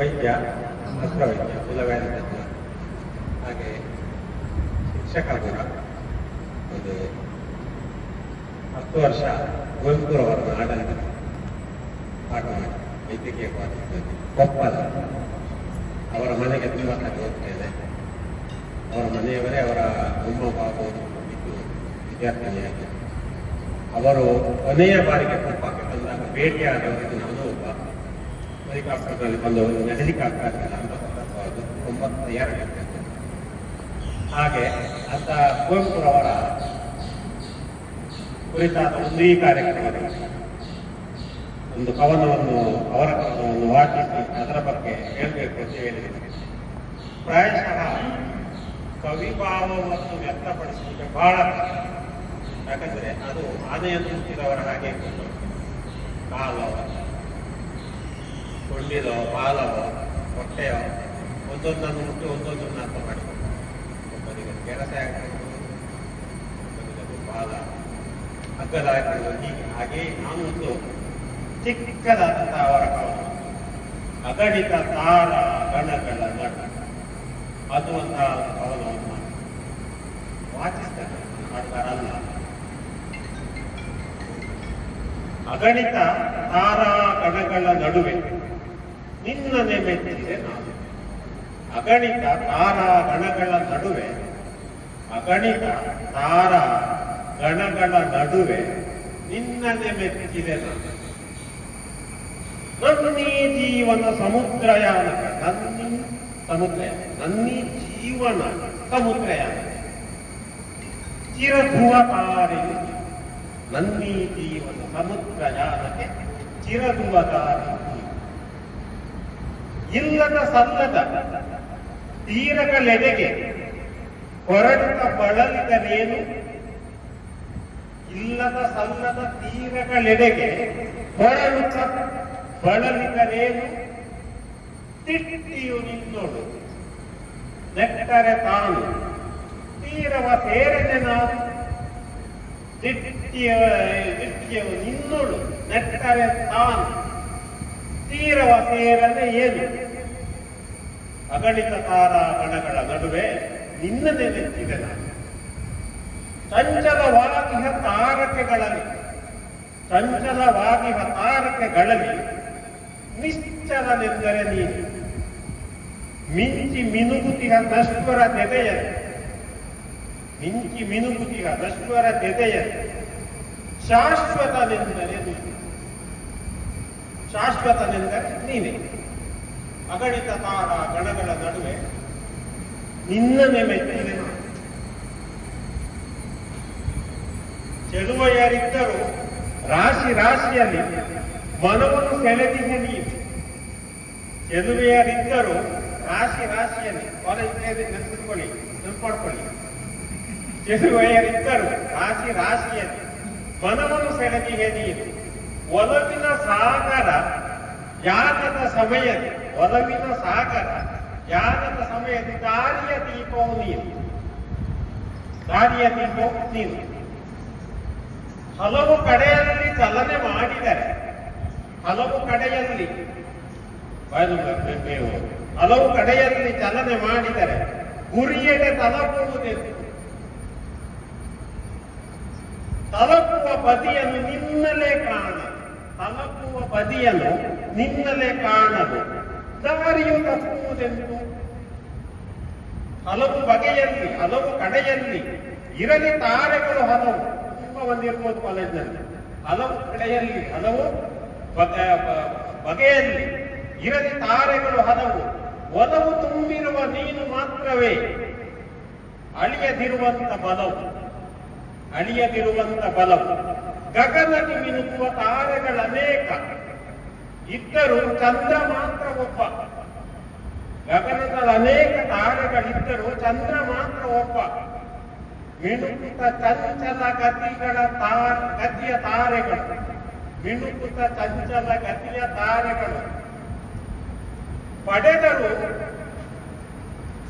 ವೈದ್ಯ ಹತ್ರ ವೈದ್ಯ ಕುಲವ್ಯಾಧಿ ತಜ್ಞ ಹಾಗೆ ಶಿಕ್ಷಕ ಕೂಡ ಒಂದು ಹತ್ತು ವರ್ಷ ಕುವೆಂಪುರವರನ್ನು ಆಡಳಿತ ಮಾಡಿ ವೈದ್ಯಕೀಯ ಕಾಲೇಜಿನಲ್ಲಿ ಕೊಪ್ಪದ ಅವರ ಮನೆಗೆ ಸಲ ಹೋಗ್ತೇನೆ ಅವರ ಮನೆಯವರೇ ಅವರ ಅಮ್ಮ ಬಾಬು ಇದ್ದು ವಿದ್ಯಾರ್ಥಿನಿಯಾಗಿ. ಅವರು ಕೊನೆಯ ಬಾರಿಗೆ ಕೊಪ್ಪಕ್ಕೆ ಬಂದಾಗ ಭೇಟಿಯಾದವರಿಗೆ ನಾನು ಹೆಲಿಕಾಪ್ಟರ್ನಲ್ಲಿ ಬಂದು ಹೆಲಿಕಾಪ್ಟರ್ ಅಂತ ಅದು ತೊಂಬತ್ತ ಹಾಗೆ ಅಂತ ಕುವೆಂಪುರವರ ಕುರಿತಾದ ಒಂದು ಈ ಕಾರ್ಯಕ್ರಮದಲ್ಲಿ ಒಂದು ಕವನವನ್ನು, ಅವರ ಕವನವನ್ನು ವಾಚಿಸಿ ಅದರ ಬಗ್ಗೆ ಹೇಳಬೇಕು ಅಂತ ಹೇಳಿದ್ದೇನೆ ಪ್ರಾಯಶಃ ಕವಿಭಾವವನ್ನು ವ್ಯಕ್ತಪಡಿಸಲಿಕ್ಕೆ ಬಹಳ ಕಷ್ಟ. ಯಾಕಂದ್ರೆ ಅದು ಆನೆಯನ್ನು ಮುಟ್ಟಿದವರ ಹಾಗೆ ಕಾಲೋ ಕೊಂಡಿಲೋ ಬಾಲವೋ ಹೊಟ್ಟೆಯೋ ಒಂದೊಂದನ್ನು ಮುಟ್ಟಿ ಒಂದೊಂದನ್ನು ಅರ್ಥ ಮಾಡಿಕೊಂಡು. ಒಬ್ಬನಿಗೆ ಕೆಲಸ ಆಗಿರ್ಬೋದು ಬಾಲ ಅಗ್ಗದ ಆಗಿರ್ಬೋದು ಹೀಗೆ ನಾನು ಒಂದು ಚಿಕ್ಕದಾದಂತಹ ಅವರ ಕಾಲ ಅಗಣಿತ ತಾರ ಗಣಗಳ ನಟ ಅನ್ನುವಂತಹ ಕವನವನ್ನು ವಾಚಿಸ್ತಾರೆ ಮಾಡ್ತಾರಲ್ಲ ಅಗಣಿತ ತಾರಾ ಗಣಗಳ ನಡುವೆ. ನಿನ್ನನೆ ಮೆಚ್ಚಿದೆ ನಾನು. ಅಗಣಿತ ತಾರಾ ಗಣಗಳ ನಡುವೆ, ಅಗಣಿತ ತಾರಾ ಗಣಗಳ ನಡುವೆ ನಿನ್ನನೆ ಮೆಚ್ಚಿದೆ ನಾನು. ನನ್ನೀ ಜೀವನ ಸಮುದ್ರಯಾನಕ ನನ್ನಿ ಸಮುದ್ರಯಾನ ನನ್ನಿ ಜೀವನ ಸಮುದ್ರಯಾನ. ಚಿರಧುವ ತಾರೆ ನನ್ನೀ ಜೀವನ ಸಮುದ್ರಯಾನಕ್ಕೆ ಚಿರಧುವ ತಾರೆ ಇಲ್ಲದ ಸಲ್ಲದ ತೀರಗಳೆಡೆಗೆ ಹೊರಡುತ್ತ ಬಳಲಿದನೇನು ಇಲ್ಲದ ಸಲ್ಲದ ತೀರಗಳೆಡೆಗೆ ಹೊರಡುತ್ತ ಬಳಲಿದನೇನು ತಿಟ್ಟಿಯು ನಿನ್ನೋಡು. ನೆಟ್ಟರೆ ತಾನು ತೀರವ ಸೇರದೆ ನಾನು ತಿಟ್ಟಿಯ, ತಿಟ್ಟಿಯವು ನಿನ್ನೋಡು. ನೆಟ್ಟರೆ ತಾನು ತೀರವ ಸೇರದೆ ಏನು ಅಗಣಿತ ತಾರ ಗಣಗಳ ನಡುವೆ ನಿನ್ನನೆ ನೆಚ್ಚಿದೆ ನಾನು. ಚಂಚಲವಾಗಿಹ ತಾರಕೆಗಳಲ್ಲಿ ಚಂಚಲವಾಗಿಹ ತಾರಕೆಗಳಲ್ಲಿ ನಿಶ್ಚಲನೆಂದರೆ ನೀನು. ಮಿಂಚಿ ಮಿನುಗುತಿಹ ನಶ್ವರ ತೆದೆಯ ಮಿಂಚಿ ಮಿನುಗುತಿಹ ನಶ್ವರ ತೆದೆಯ ಶಾಶ್ವತನೆಂದರೆ ಶಾಶ್ವತನೆಂದರೆ ನೀನೇ. ಅಗಣಿತ ತಾರ ಗಣಗಳ ನಡುವೆ ನಿನ್ನ ನಾನು ಚೆಲುವೆಯರಿದ್ದರೂ ರಾಶಿ ರಾಶಿಯಲ್ಲಿ ಮನವನ್ನು ಸೆಳೆದಿದೆ ನೀನು ಚೆಲುವೆಯರಿದ್ದರೂ ರಾಶಿ ರಾಶಿಯಲ್ಲಿ ಕಾಲೇಜಿನಲ್ಲಿ ನೆನಪಿಟ್ಕೊಳ್ಳಿ ನೆನಪಡ್ಕೊಳ್ಳಿ. ಚೆಲುವೆಯರಿದ್ದರೂ ರಾಶಿ ರಾಶಿಯಲ್ಲಿ ಮನವನ್ನು ಸೆಳೆದಿದೆ ನೀನು ಒಲವಿನ ಸಾಗರ ಯಾನದ ಸಮಯದಲ್ಲಿ ಒಲವಿನ ಸಾಗರ ಯಾನದ ಸಮಯದಲ್ಲಿ ದಾರಿಯ ದೀಪವು ನೀನು. ದಾರಿಯ ದೀಪವು ನೀನು. ಹಲವು ಕಡೆಯಲ್ಲಿ ಚಲನೆ ಮಾಡಿದರೆ, ಹಲವು ಕಡೆಯಲ್ಲಿ, ಬಯಲು. ಹಲವು ಕಡೆಯಲ್ಲಿ ಚಲನೆ ಮಾಡಿದರೆ, ಗುರಿಯಡೆ ತಲುಪುವುದೆಂದು ತಲುಪುವ ಬದಿಯನ್ನು ನಿನ್ನಲೇ ಕಾಣ. ತಲುಪುವ ಬದಿಯನ್ನು ನಿನ್ನಲೇ ಕಾಣದು. ದಾರಿಯು ತಪ್ಪುವುದೆಂದು. ಹಲವು ಬಗೆಯಲ್ಲಿ, ಹಲವು ಕಡೆಯಲ್ಲಿ ಇರಲಿ ತಾರೆಗಳು ಹಲವು. ತುಂಬ ಬಂದಿರ್ಬೋದು ಕಾಲೇಜಿನಲ್ಲಿ ಹಲವು ಕಡೆಯಲ್ಲಿ, ಹಲವು ಬಗೆಯಲ್ಲಿ ಇರಲಿ ತಾರೆಗಳು ಹಲವು. ಒಲವು ತುಂಬಿರುವ ನೀನು ಮಾತ್ರವೇ. ಅಳಿಯದಿರುವಂತ ಬಲವು. ಅಳಿಯದಿರುವಂತ ಬಲವು. ಗಗನಕ್ಕೆ ಮಿನುಗುವ ತಾರೆಗಳನೇಕ ಇದ್ದರೂ ಚಂದ್ರ ಮಾತ್ರ ಒಬ್ಬ. ಗಗನದಲ್ಲಿ ಅನೇಕ ತಾರೆಗಳಿದ್ದರೂ ಚಂದ್ರ ಮಾತ್ರ ಒಬ್ಬ. ಮಿಣುಕುತ ಚಂಚಲ ಗತಿಗಳ ತಾರ, ಗತಿಯ ತಾರೆಗಳು. ಮಿಣುಕುತ ಚಂಚಲ ಗತಿಯ ತಾರೆಗಳು. ಪಡೆದರು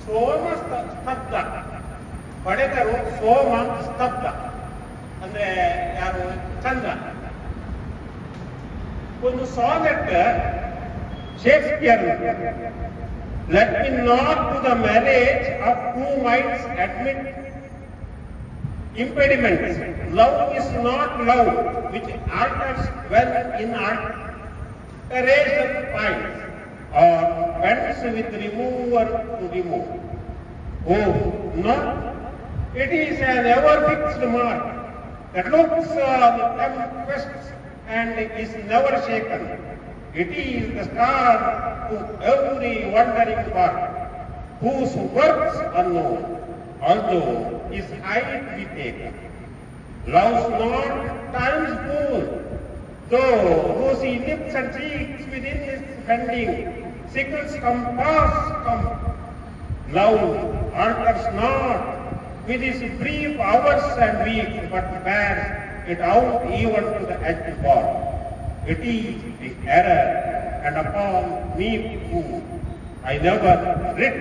ಸೋಮ ಸ್ತ- ಸ್ತಬ್ಧ. ಪಡೆದರು ಸೋಮ ಸ್ತಬ್ಧ. ಅಂದ್ರೆ ಯಾರು ಚಂದ್ರ ಒಂದು sonnet Shakespeare, let me not to the marriage of two minds admit impediments. Love is not love, which alters when in alteration finds, or bends with remover to remove. Oh, no, it is an ever fixed mark that looks on the tempests and is never shaken. It is the star to every wandering part, whose works unknown, although his height be taken. Love's not time's fool, though he lips and cheeks within his bending, sickles compass come. Love alters not with his brief hours and weeks, but bears it out even to the edge bar. It is the error, and upon me too, I never writ,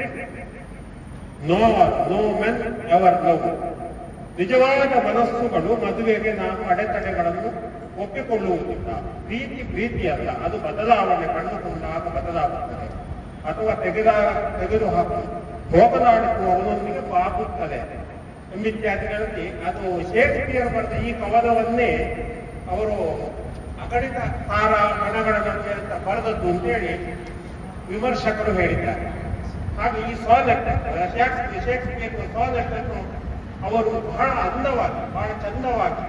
nor no man ever loved. ನಿಜವಾದ ಮನಸ್ಸುಗಳು ಮದುವೆಗೆ ನಾವು ಅಡೆತಡೆಗಳನ್ನು ಒಪ್ಪಿಕೊಳ್ಳುವುದಿಲ್ಲ ಪ್ರೀತಿ ಪ್ರೀತಿ ಅಲ್ಲ ಅದು ಬದಲಾವಣೆ ಕಂಡುಕೊಂಡಾಗ ಬದಲಾಗುತ್ತದೆ ಅಥವಾ ತೆಗೆದ ತೆಗೆದು ಹಾಕು ಹೋಗಲಾಡಿಸುವವನೊಂದಿಗೆ ಬಾಗುತ್ತದೆ ಎಂಬಿತ್ಯಾದಿಗಳಲ್ಲಿ ಅದು ಶೇಕ್ಸ್ಪಿಯರ್ ಬರೆದ ಈ ಕವನವನ್ನೇ ಅವರು ಅಗಣಿತ ಗಣಗಳ ನಡುವೆ ಅಂತ ಬರೆದದ್ದು ಅಂತೇಳಿ ವಿಮರ್ಶಕರು ಹೇಳಿದ್ದಾರೆ. ಹಾಗೆ ಈ ಸಾನೆಟ್ ಶೇಕ್ಸ್ಪಿಯರ್ ಸಾನೆಟ್ ಅವರು ಬಹಳ ಅಂದವಾಗಿ, ಬಹಳ ಚಂದವಾಗಿ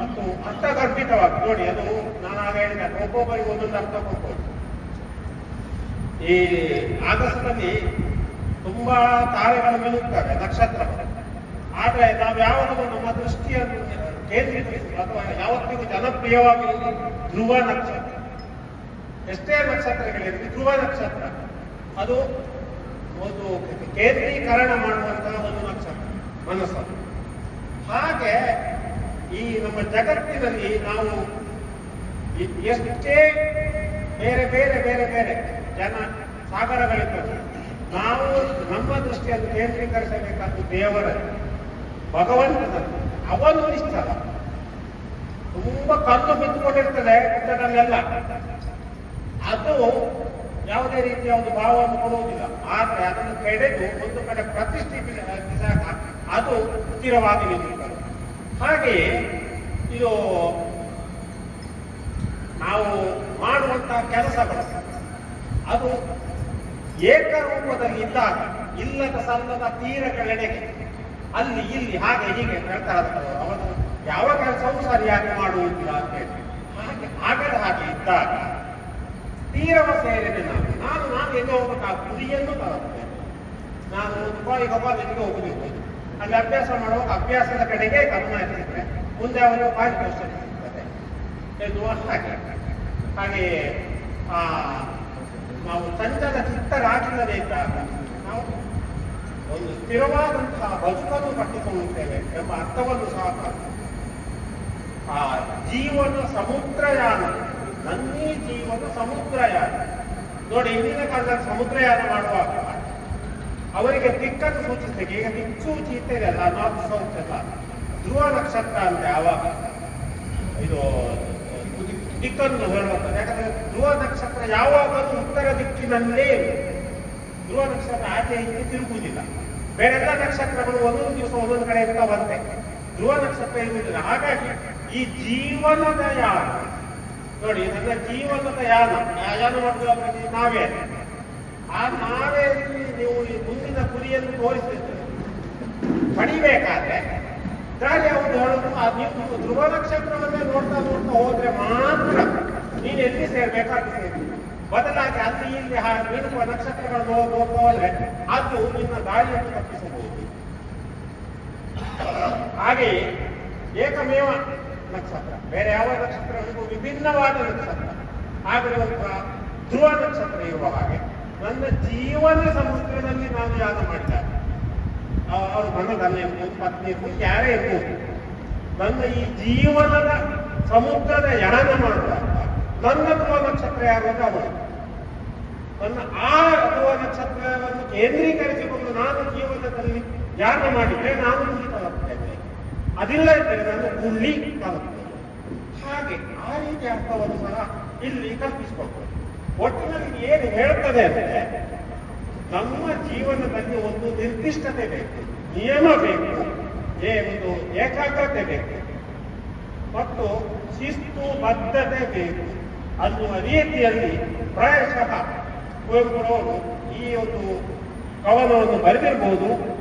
ಮತ್ತು ಅರ್ಥಗರ್ಭಿತವಾಗಿ ನೋಡಿ, ಅದು ನಾನು ಆಗ ಹೇಳಿದ ಒಬ್ಬೊಬ್ಬರಿಗೆ ಒಂದೊಂದು ಅರ್ಥ ಕೊಡ್ಬೋದು. ಈ ಆಗಸದಲ್ಲಿ ತುಂಬಾ ತಾರೆಗಳು ಮಿನುಗ್ತವೆ ನಕ್ಷತ್ರಗಳು. ಆದರೆ ನಾವು ಯಾವಾಗಲೂ ನಮ್ಮ ದೃಷ್ಟಿಯನ್ನು ಕೇಂದ್ರೀಕರಿಸಿ ಅಥವಾ ಯಾವತ್ತಿಗೂ ಜನಪ್ರಿಯವಾಗಿರುವುದು ಧ್ರುವ ನಕ್ಷತ್ರ. ಎಷ್ಟೇ ನಕ್ಷತ್ರಗಳಿರಲಿ, ಧ್ರುವ ನಕ್ಷತ್ರ. ಅದು ಒಂದು ಕೇಂದ್ರೀಕರಣ ಮಾಡುವಂತಹ ಒಂದು ನಕ್ಷತ್ರ ಮನಸ್ಸನ್ನು ಹಾಗೆ ಈ ನಮ್ಮ ಜಗತ್ತಿನಲ್ಲಿ ನಾವು ಎಷ್ಟೇ ಬೇರೆ ಬೇರೆ ಬೇರೆ ಬೇರೆ ಜನ ಸಾಗರಗಳಿದ್ದರು ನಾವು ನಮ್ಮ ದೃಷ್ಟಿಯನ್ನು ಕೇಂದ್ರೀಕರಿಸಬೇಕಾದ್ದು ದೇವರ ಭಗವಂತನ. ಅವನು ಇಷ್ಟ. ತುಂಬಾ ಕಲ್ಲು ಬಿದ್ದುಕೊಂಡಿರ್ತದೆ ಗುಡ್ಡದಲ್ಲೆಲ್ಲ ಅದು ಯಾವುದೇ ರೀತಿಯ ಒಂದು ಭಾವವನ್ನು ಕೊಡುವುದಿಲ್ಲ. ಆದರೆ ಅದನ್ನು ಕೆಡೆದು ಒಂದು ಕಡೆ ಪ್ರತಿಷ್ಠಿಸಿದಾಗ ಅದು ಸ್ಥಿರವಾಗಿ ನಿಲ್ಲುತ್ತದೆ ಹಾಗೆಯೇ ಇದು ನಾವು ಮಾಡುವಂತಹ ಕೆಲಸಗಳು. ಅದು ಏಕರೂಪದಲ್ಲಿ ಇದ್ದಾಗ ಇಲ್ಲದ ಸಲ್ಲದ ತೀರಗಳೆಡೆಗೆ. ಅಲ್ಲಿ ಇಲ್ಲಿ ಹಾಗೆ ಹೀಗೆ ಹೇಳ್ತಾ ಇರ್ತಾರೆ ಅವನು ಯಾವ ಕೆಲಸವೂ ಸರಿಯಾಗಿ ಮಾಡುವುದಿಲ್ಲ ಅಂತ ಹೇಳಿ. ಹಾಗೆ ಆಗದ ಹಾಗೆ ಇದ್ದಾಗ ತೀರವ ಸೇರಿದೆ ನಾನು. ನಾನು ನಾನು ಎಲ್ಲಿ ಹೋಗ್ಬೇಕು? ಆ ಗುರಿಯನ್ನು ತರುತ್ತೇನೆ. ನಾನು ಒಂದು ಕಾಲಿಗೆ ಹೋಗಬೇಕು. ಹೋಗುದಿಲ್ಲ ಅಲ್ಲಿ ಅಭ್ಯಾಸ ಮಾಡುವಾಗ ಅಭ್ಯಾಸದ ಕಡೆಗೆ ಗಮನ ಇರ್ತಿದ್ರೆ ಮುಂದೆ ಅವರು ಬಾಯಿ ಕ್ವಶನ್ ಸಿಗ್ತದೆ ಎನ್ನುವ ಹಾಗೆ ಹಾಗೆ ಆ ನಾವು ತಂಡದ ಚಿತ್ತರಾಗಿರಬೇಕಾದ ನಾವು ಒಂದು ಸ್ಥಿರವಾದಂತಹ ಬದುಕನ್ನು ಕಟ್ಟಿಕೊಳ್ಳುತ್ತೇವೆ ಎಂಬ ಅರ್ಥವನ್ನು ಸಹ ಆ ಜೀವನ ಸಮುದ್ರಯಾನ, ನನ್ನೀ ಜೀವನ ಸಮುದ್ರಯಾನ. ನೋಡಿ ಇಂದಿನ ಕಾಲದಲ್ಲಿ ಸಮುದ್ರಯಾನ ಮಾಡುವಾಗ ಅವರಿಗೆ ದಿಕ್ಕನ್ನು ಸೂಚಿಸ್ತೇವೆ ಈಗ ದಿಕ್ಸೂಚಿ ಚೀತೆಯಲ್ಲ ನಾರ್ತ್ ಸೌತ್ ಧ್ರುವ ನಕ್ಷತ್ರ ಇದು ದಿ- ದಿಕ್ಕನ್ನು ಹೇಳುವಂಥದ್ದು. ಯಾಕಂದ್ರೆ ಧ್ರುವ ನಕ್ಷತ್ರ ಯಾವಾಗಲೂ ಉತ್ತರ ದಿಕ್ಕಿನಲ್ಲೇ. ಧ್ರುವ ನಕ್ಷತ್ರ ಆಚೆ ಈಚೆ ತಿರುಗುವುದಿಲ್ಲ. ಬೇರೆಲ್ಲ ನಕ್ಷತ್ರಗಳು ಒಂದೊಂದು ದಿವಸ ಒಂದೊಂದು ಕಡೆ ಇರ್ತಾವಂತೆ ಧ್ರುವ ನಕ್ಷತ್ರ ಇರುವುದಿಲ್ಲ. ಹಾಗಾಗಿ ಈ ಜೀವನದ ಯಾನ ನೋಡಿ ನನ್ನ ಜೀವನದ ಯಾನ ಯಾನ ಮಾಡುವಾಗ ನಾವೇ. ಆ ನಾವೇ ನೀವು ಈ ಮುಂದಿನ ಗುರಿಯನ್ನು ತೋರಿಸಿದ್ರೆ ಪಡಿಬೇಕಾದ್ರೆ ದಾರಿ ಅವ್ರು ಹೇಳಿದ್ರು ಆ ನೀವು ಧ್ರುವ ನಕ್ಷತ್ರವನ್ನೇ ನೋಡ್ತಾ ನೋಡ್ತಾ ಹೋದ್ರೆ ಮಾತ್ರ ನೀನ್ ಎಲ್ಲಿ ಸೇರ್ಬೇಕಾಗಿ ಸೇರಿ ಬದಲಾಗಿ ಅಲ್ಲಿ ಇಲ್ಲಿ ಹಾಗೆ ನಕ್ಷತ್ರಗಳನ್ನು ನೋಡ್ತಾ ಹೋದ್ರೆ ಅದು ನಿನ್ನ ದಾಳಿಯನ್ನು ತಪ್ಪಿಸಬಹುದು? ಹಾಗೆಯೇ ಏಕಮೇವ ನಕ್ಷತ್ರ. ಬೇರೆ ಯಾವ ನಕ್ಷತ್ರಗಳಿಗೂ ವಿಭಿನ್ನವಾದ ನಕ್ಷತ್ರ. ಆಗಿರುವಂತಹ ಧ್ರುವ ನಕ್ಷತ್ರ ಇರುವ ಹಾಗೆ ನನ್ನ ಜೀವನ ಸಮುದ್ರದಲ್ಲಿ ನಾನು ಯಾನ ಮಾಡಿದ್ದಾರೆ ಅವರು ನನ್ನ ಗಂಡ ಇರ್ಬೋದು ಪತ್ನಿ ಇರ್ಬೋದು ಯಾರೇ ಇರ್ಬೋದು ನನ್ನ ಈ ಜೀವನದ ಸಮುದ್ರದ ಯಾನ ಮಾಡುವ ನನ್ನ ಧ್ರುವ ನಕ್ಷತ್ರ ಯಾರು ಅವನು ನನ್ನ ಆ ಧ್ರುವ ನಕ್ಷತ್ರವನ್ನು ಕೇಂದ್ರೀಕರಿಸಿಕೊಂಡು ನಾನು ಜೀವನದಲ್ಲಿ ಯಾನ ಮಾಡಿದ್ರೆ ನಾನು ಗುರಿ ತಲುಪ್ತೇನೆ ಅದಿಲ್ಲ ಇದ್ದರೆ ನಾನು ಹುಳ್ಳಿ ತಲುಪ್ತೇನೆ ಹಾಗೆ ಆ ರೀತಿ ಅರ್ಥವನ್ನು ಸಹ ಇಲ್ಲಿ ಕಲ್ಪಿಸಿಕೊಂಡು ಒಟ್ಟಿನಲ್ಲಿ ಏನು ಹೇಳ್ತದೆ ಅಂದ್ರೆ ನಮ್ಮ ಜೀವನದಲ್ಲಿ ಒಂದು ನಿರ್ದಿಷ್ಟತೆ ಬೇಕು, ನಿಯಮ ಬೇಕು, ಏ ಒಂದು ಏಕಾಗ್ರತೆ ಬೇಕು. ಮತ್ತು ಶಿಸ್ತು, ಬದ್ಧತೆ ಬೇಕು. ಅನ್ನುವ ರೀತಿಯಲ್ಲಿ ಪ್ರಾಯಶಃ ಕುವೆಂಪುರವರು ಈ ಒಂದು ಕವನವನ್ನು ಬರೆದಿರ್ಬೋದು.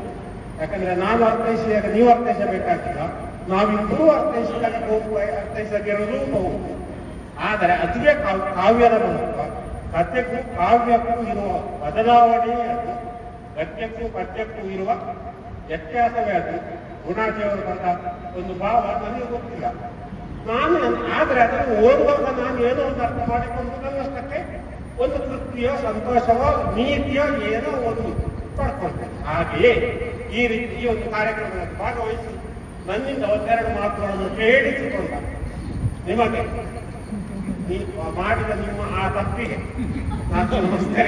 ಯಾಕಂದ್ರೆ ನಾನು ಅರ್ಥೈಸಿದಾಗ ನೀವು ಅರ್ಥೈಸಬೇಕಾಗಿಲ್ಲ ನಾವಿಬ್ಬರೂ ಅರ್ಥೈಸಿದಾಗ ಹೋಗುವ ಅರ್ಥೈಸದಿರೋದು ಹೌದು ಆದರೆ ಅದುವೇ ಕಾವ್- ಕಾವ್ಯದ ಮಹತ್ವ. ಪದ್ಯಕ್ಕೂ ಕಾವ್ಯಕ್ಕೂ ಇರುವ ಬದಲಾವಣೆಯೇ ಅದು. ಗದ್ಯಕ್ಕೂ ಪದ್ಯಕ್ಕೂ ಇರುವ ವ್ಯತ್ಯಾಸವೇ ಅದು. ಗುಣಾಜಿಯವರು ಬಂದ ಒಂದು ಭಾವ ನನಗೆ ಗೊತ್ತಿಲ್ಲ. ನಾನು ಆದರೆ ಅದನ್ನು ಓದುವಾಗ ನಾನು ಏನೋ ಒಂದು ಅರ್ಥ ಮಾಡಿಕೊಂಡು ನನ್ನಷ್ಟಕ್ಕೆ ಒಂದು ತೃಪ್ತಿಯೋ ಸಂತೋಷವೋ ನೀತಿಯೋ ಏನೋ ಒಂದು ಪಡ್ಕೊಳ್ತೇನೆ ಹಾಗೆಯೇ ಈ ರೀತಿ ಒಂದು ಕಾರ್ಯಕ್ರಮದಲ್ಲಿ ಭಾಗವಹಿಸಿ ನನ್ನಿಂದ ಒಂದೆರಡು ಮಾತುಗಳನ್ನು ಕೇಳಿಸಿಕೊಂಡ. ನಿಮಗೆ ಮಾಡಿದ ನಿಮ್ಮ ಆ ತಪ್ಪಿಗೆ ನಾನು ನಮಸ್ಕಾರ